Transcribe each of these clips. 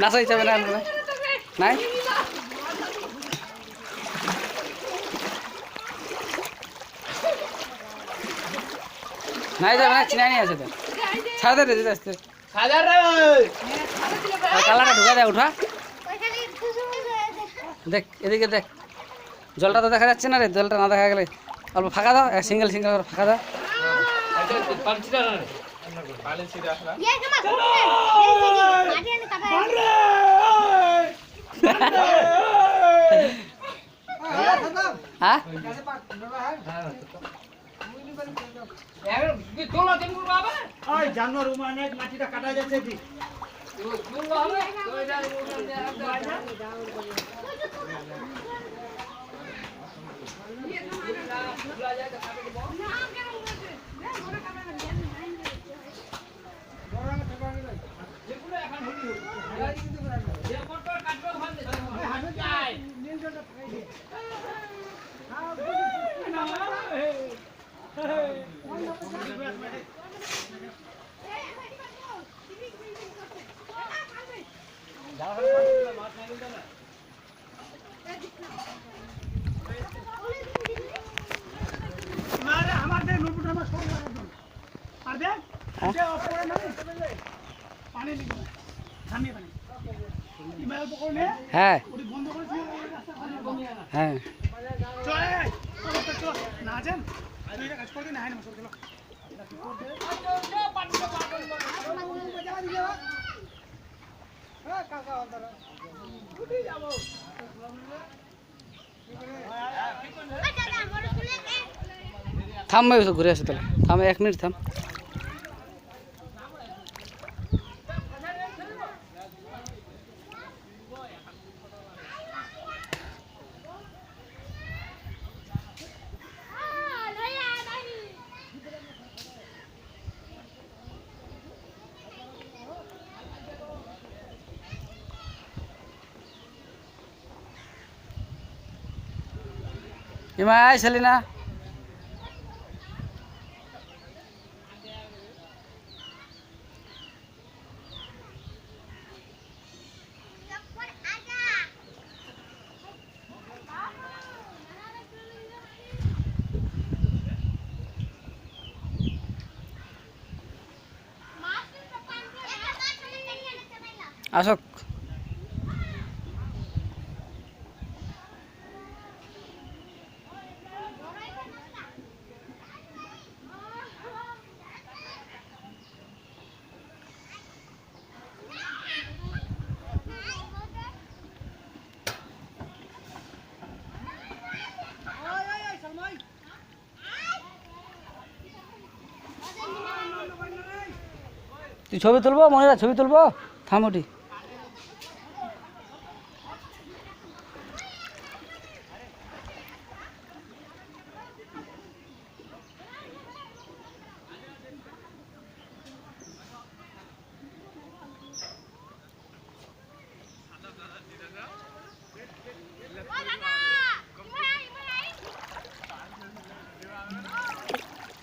নাচা হিসাবে না নাই? নাই যাবে না চিনাই আছে তো। ছাড়া দে যেতে আসতে কালারটা ঢুকা দেয় উঠা। দেখ এদিকে দেখ। জলটা তো দেখা যাচ্ছে না রে জলটা না দেখা গেলে অল্প ফাঁকা দাও সিঙ্গেল সিঙ্গেল ফাঁকা দাও। হ্যাঁ জানোয়ার মানে মাটিটা কাটা যাচ্ছে কি আমার সব লাগবে আর দে যে অপরে না পানি দিবি থামিয়ে পানি ইমাল পকড়ে হ্যাঁ ওটি বন্ধ করে দিয়ে রাস্তা পানি বন্ধ হ্যাঁ। থাম ঘুরে আসে তাহলে। থাম এক মিনিট থাম। ইমাই সেলিনা আসক তুই ছবি তুলবো মনিরা ছবি তুলবো? থামাটি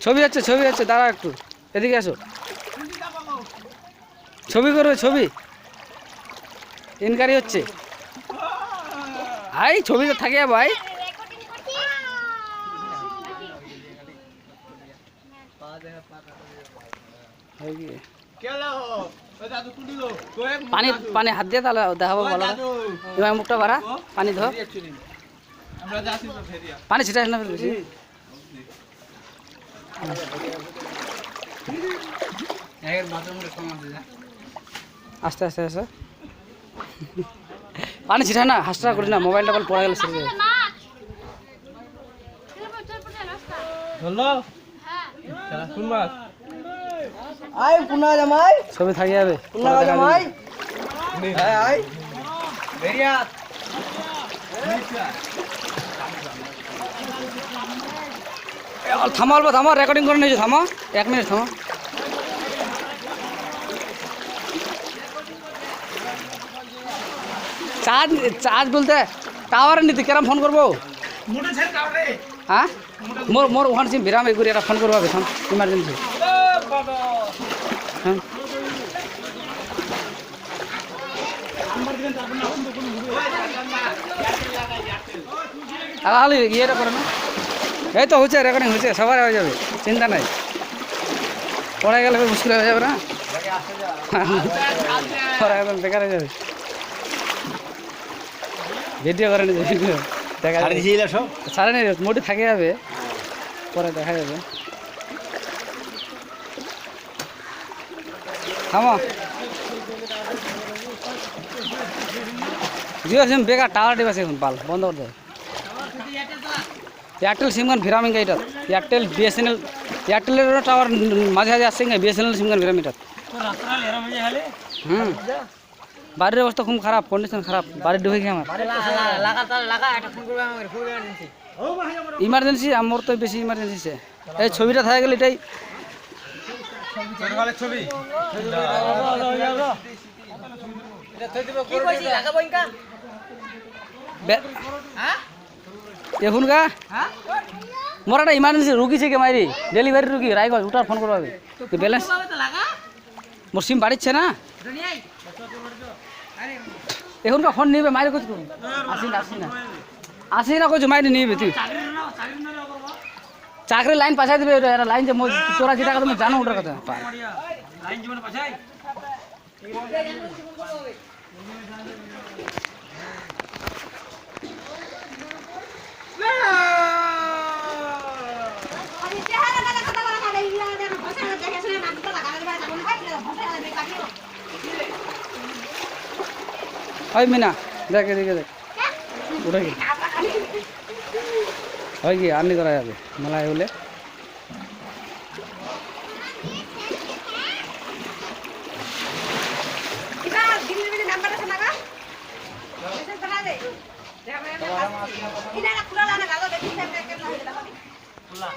ছবি হচ্ছে ছবি হচ্ছে দাঁড়া একটু। এদিকে আসো। ছবি করবে ছবি। ইনকারি হচ্ছে। ভাই ছবি তো থাকে ভাই। পানি পানি হাত দিয়ে তাহলে দেখাবো ভালো এবার মুখটা বাড়া পানি ধর। পানি ছিটাস না বেশি। আস্তে আস্তে আস্তে। পানি ছিটা না হাসটা করি না মোবাইলটা বল পড়া গেলে সেরে যাবে আয় পুনা জামাই? ছবি থাকি যাবে। পুনা জামাই? আয় থামো অল্প থামো রেকর্ডিং করে নিয়েছো থামো। এক মিনিট থামো। চার্জ চার্জ বলতে টাওয়ার নিতে কেরম ফোন করব? হ্যাঁ? মোর মোর ওখানে সিম বিরাম এগুলি একটা ফোন করব থাম ইমার্জেন্সি হ্যাঁ? ইয়েটা করে না। এই তো হচ্ছে রেকর্ডিং হচ্ছে সবার হয়ে যাবে চিন্তা নাই। পড়ে গেলে মুশকিল হয়ে যাবে না? পরে একদম বেকার হয়ে যাবে। ভিডিও করে দেখা যাবে। সারে মোটি থাকে যাবে। পরে দেখা যাবে। থামো। জিও সিম বেকার টাওয়ার ডিভাইস এখন পাল বন্ধ করে দেয় এয়ারটেল সিম গান ভিরামিং এটা। এয়ারটেল বিএসএনএল এয়ারটেলের টাওয়ার মাঝে মাঝে আসছে বিএসএনএল সিম এরম হয়ে গেলে হুম। বাড়ির অবস্থা খুব খারাপ কন্ডিশন খারাপ বাড়ি ডুবে গিয়ে আমার। ইমার্জেন্সি আমার তো বেশি ইমার্জেন্সি সে। এই ছবিটা থাকে গেলে এটাই। বে- এখন গা মোর একটা ইমার্জেন্সি রুগী থেকে মারি ডেলিভারি রুগী রায়গঞ্জ ওটার ফোন করবা ব্যালেন্স মোর সিম বাড়িচ্ছে না? এখনকার ফোন নিবে মায়ের কত করুন আসি না আসি না। আসি না কিছু মাইরে নিবে তুই। চাকরি লাইন পাশাই দিবে লাইন যে তোরা যেটা কথা জানো ওটার কথা। লাইন ওই মিনা, দেখ এদিকে দেখ। উঠে কি হয় কি আর্নি করা যাবে, মেলায় হলে। খুলা